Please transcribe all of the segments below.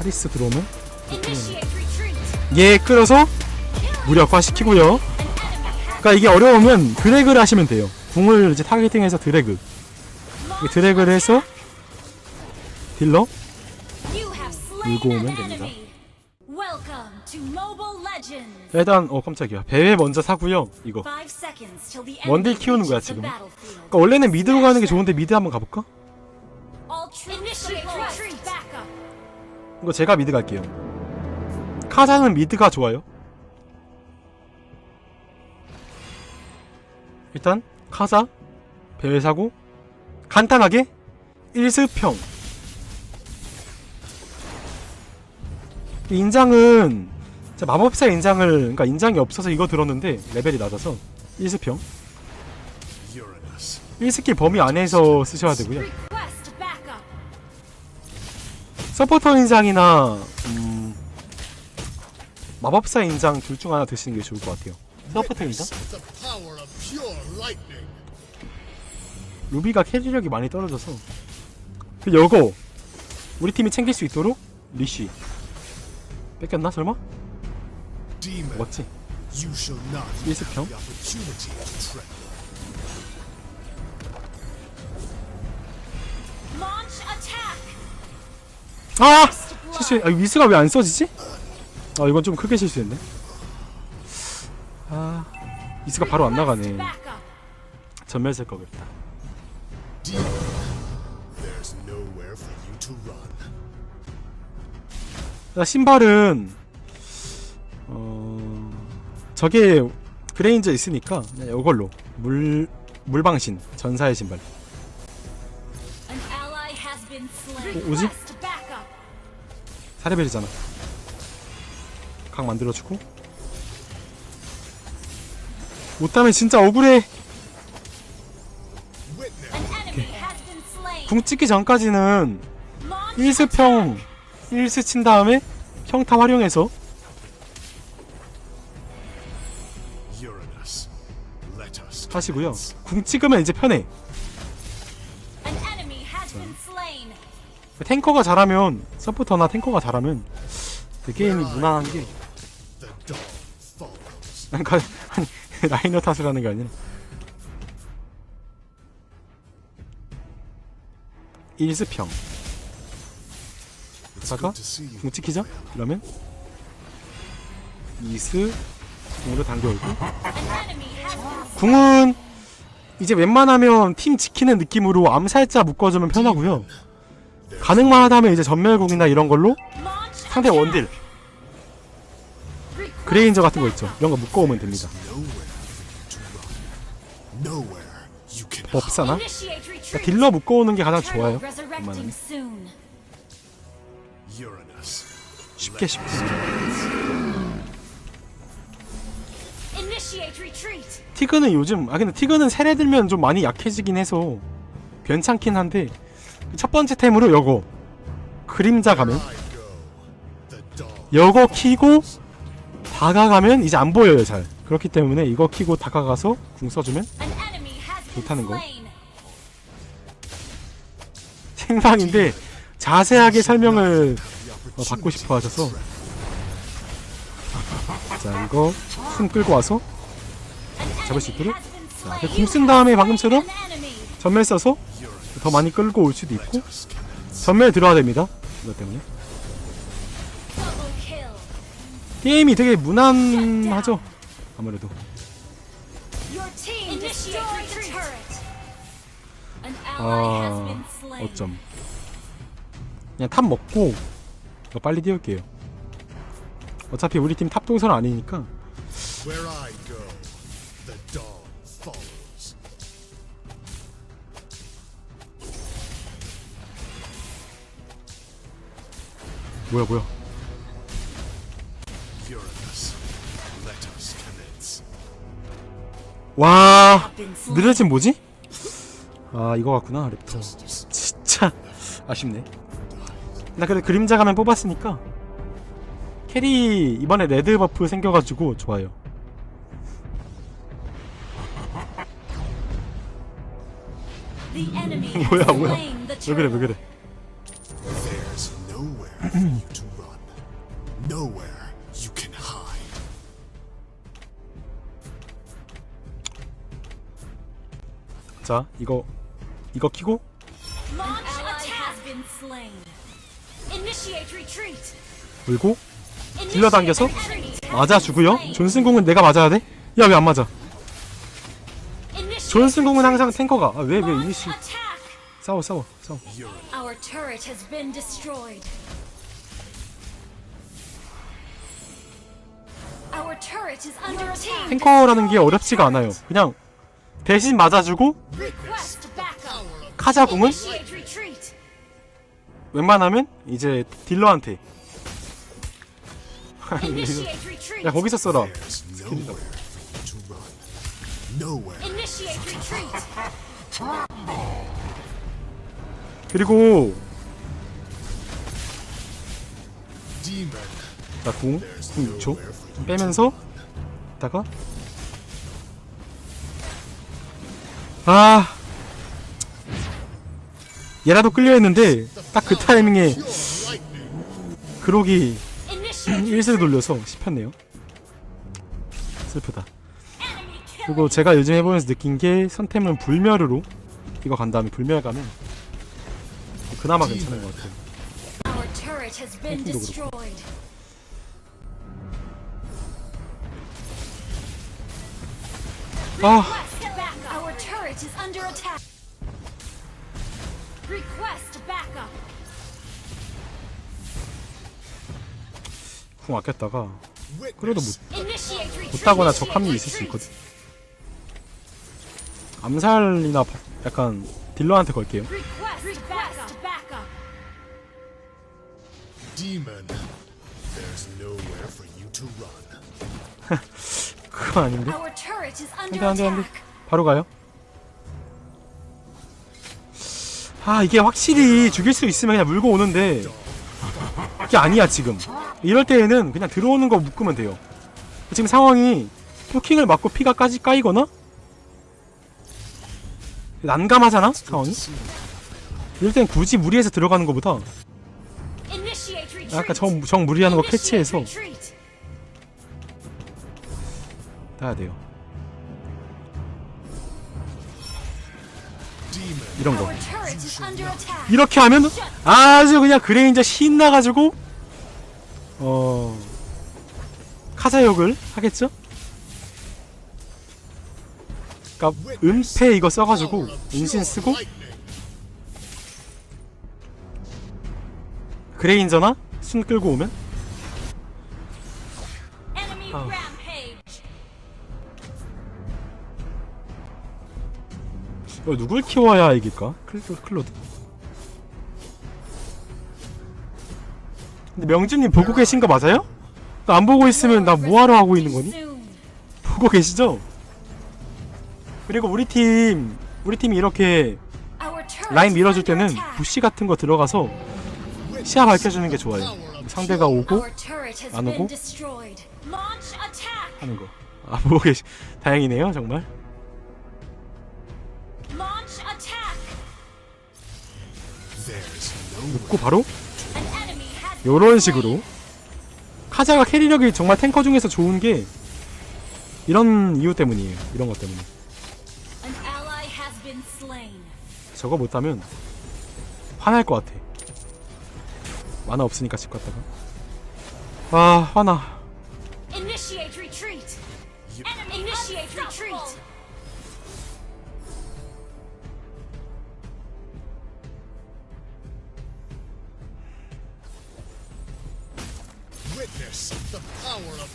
하리스 들어오면 retreat. 얘 끌어서 무력화시키고요. 그러니까 이게 어려우면 드래그를 하시면 돼요. 궁을 이제 타겟팅해서 드래그. 이 드래그를 해서 딜러 물고 오면 됩니다. 일단 어 깜짝이야 배회 먼저 사고요. 이거. 원딜 키우는 거야, 지금. 그러니까 원래는 미드로 가는 게 좋은데 미드 한번 가볼까? 이거 제가 미드 갈게요. 카자는 미드가 좋아요. 일단 카자 배회 사고 간단하게 1스평 인장은 진짜 마법사 인장을 그러니까 인장이 없어서 이거 들었는데 레벨이 낮아서 1스평 Uranus. 1스킬 범위 안에서 쓰셔야 되고요. 서포터 인장이나 음, 마법사 인장 둘중 하나 드시는 게 좋을 것 같아요. 서포터 인장? 루비가 캐리력이 많이 떨어져서 그 여거 우리 팀이 챙길 수 있도록 리쉬 뺏겼나 설마? 맞지? not 일스평 아! 실수 아 위스가 왜 안 써지지? 아 이건 좀 크게 실수했네 아 위스가 바로 안 나가네. 전멸 쓸 거겠다 Demon, there's nowhere for you to run. 나 신발은 어 저게 그레인저 있으니까 이걸로 물 물방신 전사의 신발. 어, 오지? 사레벨이잖아 각 만들어주고 못하면 진짜 억울해. 궁 찍기 전까지는 Launch 1스평 1스 친 다음에 평타 활용해서 하시고요. 궁 찍으면 이제 편해 탱커가 잘하면 서포터나 탱커가 잘하면 그 게임이 무난한 게. 그러니까 라이너 탓을 하는 게 아니라 1스평 It's 잠깐. good to see you. 궁 찍히죠? 이러면 2스 궁으로 been 궁은 이제 웬만하면 팀 지키는 느낌으로 암살자 묶어주면 편하고요 가능만 하다면 이제 전멸궁이나 이런 걸로 상대 원딜 그레인저 같은 거 있죠 이런 거 묶어오면 됩니다. 법사나. 그러니까 딜러 묶어오는 게 가장 좋아요 웬만하면 쉽게 쉽게. 티그는 요즘 아 근데 티그는 세례 들면 좀 많이 약해지긴 해서 괜찮긴 한데 첫 번째 템으로 요거 그림자 가면. 요거 키고 다가가면 이제 안 보여요 잘 그렇기 때문에 이거 키고 다가가서 궁 써주면 좋다는 거. 생방인데 자세하게 설명을 어, 받고 싶어 하셔서 자 이거 숨 끌고 와서 잡을 수 있도록 has been 자, slain. 궁쓴 다음에 방금처럼. 전멸 써서 더 많이 끌고 올 수도 있고. 전멸 들어야 됩니다 이것 때문에. 게임이 되게 무난하죠 아무래도 아. 어쩜 그냥 탑 먹고 이거 빨리 띄울게요 어차피 우리 팀 탑 동선 아니니까 뭐야 뭐야. 와. 느려진 뭐지? 아 이거 같구나 랩터. 진짜 아쉽네 나 그래 그림자 가면 뽑았으니까 캐리 이번에 레드 버프 생겨가지고 좋아요 뭐야, 뭐야. 왜 그래 왜. 그래 자 이거 이거 키고. 물고 딜러 당겨서 retreat. 맞아 주고요 존슨공은 내가 맞아야 돼? 야 왜 안 맞아 존슨공은 항상. 탱커가 아, 왜왜 Launch 이니시. 싸워 싸워 싸워. 탱커라는 게 어렵지가 않아요 그냥 대신 맞아주고 retreat. 웬만하면 이제 딜러한테. 야 거기서 써라. 그리고 There's 6초 nowhere for you 빼면서 다가 아. 얘라도 끌려 했는데 딱 그 타이밍에 그록이 Initiate 1세를 돌려서 씹혔네요. 슬프다. 그리고 제가 요즘 해보면서 느낀 게 선템은 불멸으로 이거 간 다음에 불멸 가면 그나마 괜찮은 것 같아요. 그렇고. 아 turret is under attack. Request backup. 궁 아꼈다가 그래도 못, Initiate retreat. 못하거나 적 합류 있을 수 있거든 암살이나 바- 약간 딜러한테 걸게요 Request backup. Demon. There's nowhere for you to run. 그거 아닌데 Our turret is 안돼 under 안돼 안돼 attack. 바로 가요 아 이게 확실히 죽일 수 있으면 그냥 물고 오는데 그게 아니야 지금. 이럴 때에는 그냥 들어오는 거 묶으면 돼요. 지금 상황이 포킹을 맞고 피가 까지 까이거나? 난감하잖아 상황이? 이럴 땐 굳이 무리해서 들어가는 것보다. 아까 정, 정 무리하는 거 캐치해서. 따야 돼요 이런 거. 이렇게 하면 아주 그냥 그레인저 신나가지고 어 카사욕을 하겠죠? 그니까 은폐 이거 써가지고 인신 쓰고 그레인저나 순 끌고 오면 Enemy 누굴 키워야 이길까? 클로드, 클로드? 근데 명준님 보고 계신 거 맞아요? 나안 보고 있으면 나 뭐하러 하고 있는 거니? 보고 계시죠? 그리고 우리 팀 우리 팀이 이렇게 라인 밀어줄 때는. 부시 같은 거 들어가서 시야 밝혀주는 게 좋아요. 상대가 오고 안 오고? 하는 거. 아 보고 계시. 다행이네요 정말. There's nowhere. 고 바로 요런 식으로 카자가 캐리력이 정말 탱커 중에서 좋은 게 이런 이유 때문이에요. 이런 것 때문에. 저거 못하면 화날 것 같아. 만화 없으니까 집 갔다가. 아 화나.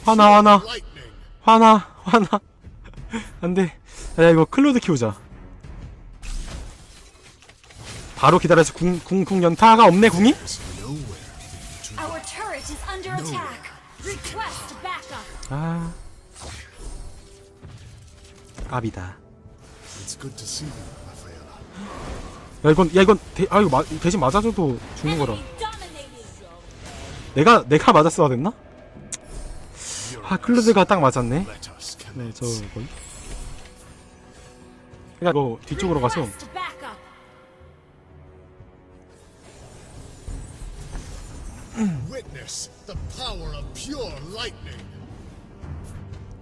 화나 화나. 화나 화나. 안돼. 야 이거 클로드 키우자. 바로 기다려서 궁 궁 궁 연타가 없네 궁이? 아 Rafaela. 야 이건 야 이건 대, 아 이거 마, 대신 맞아줘도 죽는 거라. 내가 내가 맞았어야 됐나? 아 클로드가 딱 맞았네. 네 저걸 그냥 그러니까 이거 뒤쪽으로 가서.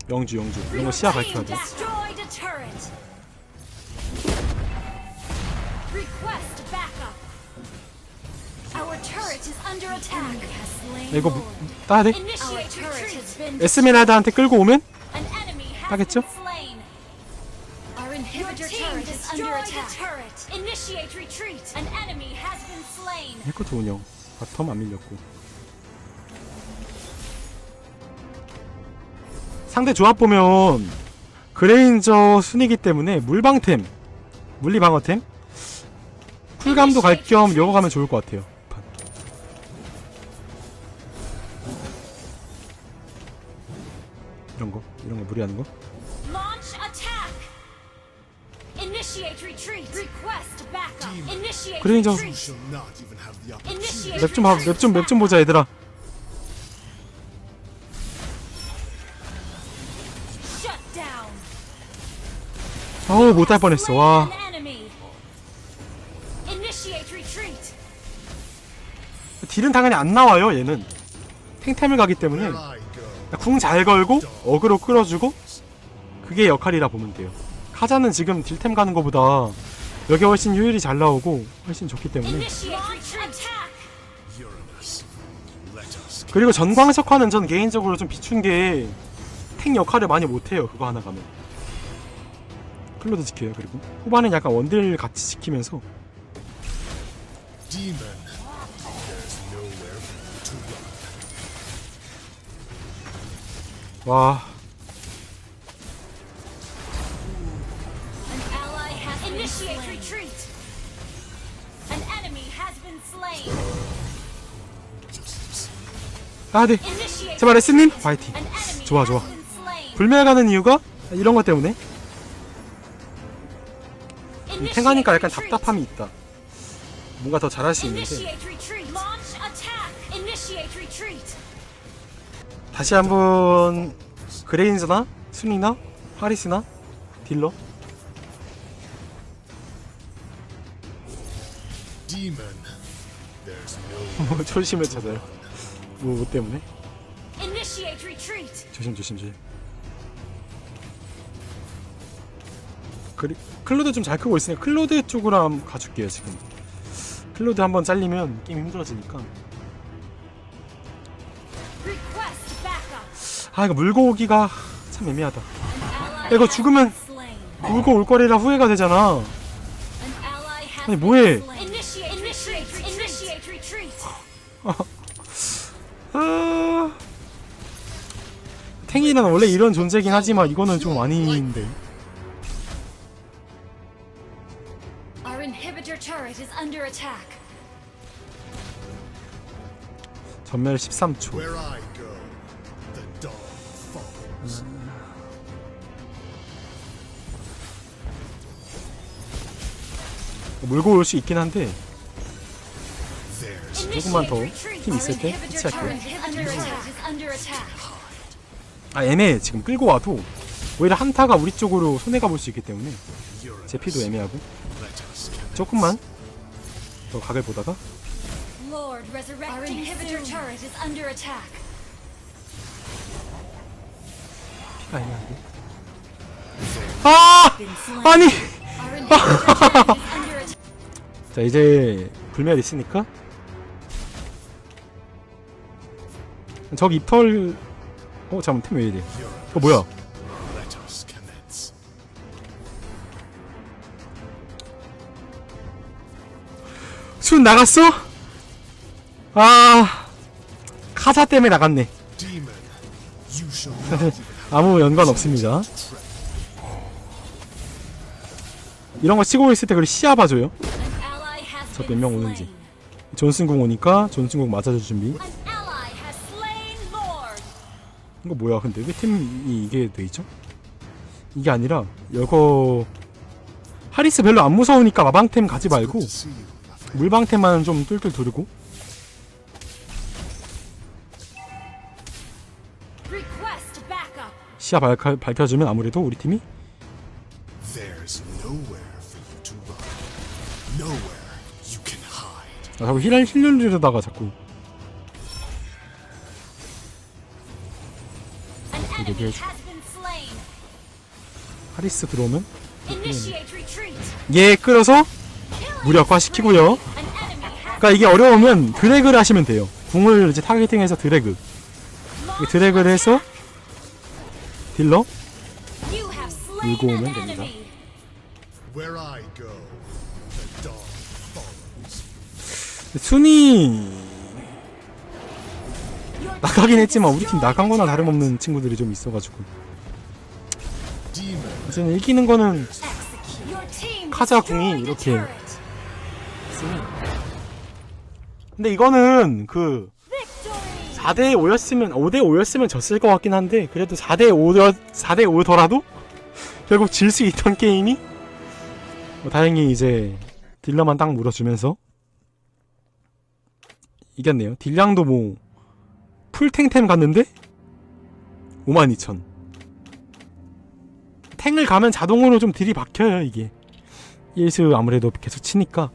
영주 영주. 이런 거 시야 밝혀야 돼. Request backup. A turret. is under attack. Has slain 야, 이거 무-. 따야 돼? Initiate retreat. 에스메랄다한테 끌고 오면 An enemy has 따겠죠? been slain. Our Your inhibitor team turret is under destroyed a attack. turret. Initiate retreat. An enemy has been slain. 해커 좋은 형 바텀 안 밀렸고 상대 조합 보면 그레인저 순이기 때문에 물방템 물리방어템 쿨감도 갈 겸 요거 가면 좋을 것 같아요 거 무리하는 거 Launch attack. Initiate retreat. Request backup. Initiate 그레인저. You retreat. shall not even have the opportunity. Initiate 맵좀 봐, 맵좀맵좀 보자 얘들아 Shut down. 아우 못할 뻔했어 와 An enemy. Initiate retreat. 딜은 당연히 안 나와요 얘는 탱템을 가기 때문에 go, 궁 잘 걸고 어그로 끌어주고 그게 역할이라 보면 돼요. 카자는 지금 딜템 가는 거보다 여기 훨씬 효율이 잘 나오고 훨씬 좋기 때문에. 그리고 전광석화는 전 개인적으로 좀 비춘 게 탱 역할을 많이 못해요 그거 하나 가면. 클로드 지켜요 그리고. 후반엔 약간 원딜 같이 지키면서. Demon. 와 An ally has Initiate retreat. An enemy has been slain. Just 아, 네. 제발 파이팅 An enemy 좋아, has 좋아. been slain. 불멸 가는 이유가 이런 것 때문에 탱하니까 약간 답답함이 있다 뭔가 더 잘할 수 있는데 Initiate retreat. Launch attack. Initiate retreat. 다시 한번 그레인즈나 순이나 하리스나 딜러? 뭐 초심을 찾아요. 뭐, 뭐 때문에. 조심 조심 조심. 그리, 클로드 좀 잘 크고 있으니까 클로드 쪽으로 한번 가줄게요 지금. 클로드 한번 잘리면 게임 힘들어지니까 아 이거 물고 오기가 참 애매하다 이거 죽으면-. 물고 올 거리라 후회가 되잖아 아니, 뭐해? slain. Initiate retreat. Initiate retreat. 아... 탱이는 원래 이런 존재긴 하지만 이거는 좀 아닌데. 전멸 13초 물고 올 수 있긴 한데 조금만 더. 힘 있을 때 해체할게요. 아 애매해 지금 끌고 와도 오히려 한타가 우리 쪽으로 손해가 볼 수 있기 때문에. 제 피도 애매하고. 조금만 더 각을 보다가. 피가 애매한데 아! 아니! 자 이제 불멸 있으니까. 저기 입털 어 잠깐만 템왜 이래? 어 뭐야. 순 나갔어? 아 카사 때문에 나갔네. 아무 연관 없습니다. 이런 거 치고 있을 때 그리 시야 봐줘요 Been 몇명 오는지. 존슨궁 오니까 존슨궁 맞아줄 준비. 이거 뭐야 근데 왜 템이 이게 돼 있죠? 이게 아니라 이거 하리스 별로 안 무서우니까 마방템 가지 말고. 물방템만 좀 뚫뚫 두르고. 시야 밝혀, 밝혀주면 아무래도 우리 팀이 아, 자꾸 힐, 힐 누르다가 자꾸 이게 slain. 하리스 들어오면. 얘 끌어서 무력화 시키고요 그러니까 이게 어려우면 드래그를 하시면 돼요. 궁을 이제 타겟팅해서 드래그. 드래그를 해서 딜러 밀고 오면 됩니다. 순위 나가긴 했지만 우리 팀 나간 거나 다름없는 친구들이 좀 있어가지고 이제는 이기는 거는 turret. Your team 카자 destroyed 궁이 the 이렇게. 근데 이거는 그 Victory. 4대 5였으면 5대 5였으면 졌을 것 같긴 한데 그래도 4대 5여 4대 5더라도 결국 질 수 있던 게임이 뭐 다행히 이제 딜러만 딱 물어주면서 이겼네요. 딜량도 뭐 풀탱템 갔는데? 52,000 탱을 가면 자동으로 좀 딜이 박혀요 이게. 1스 아무래도 계속 치니까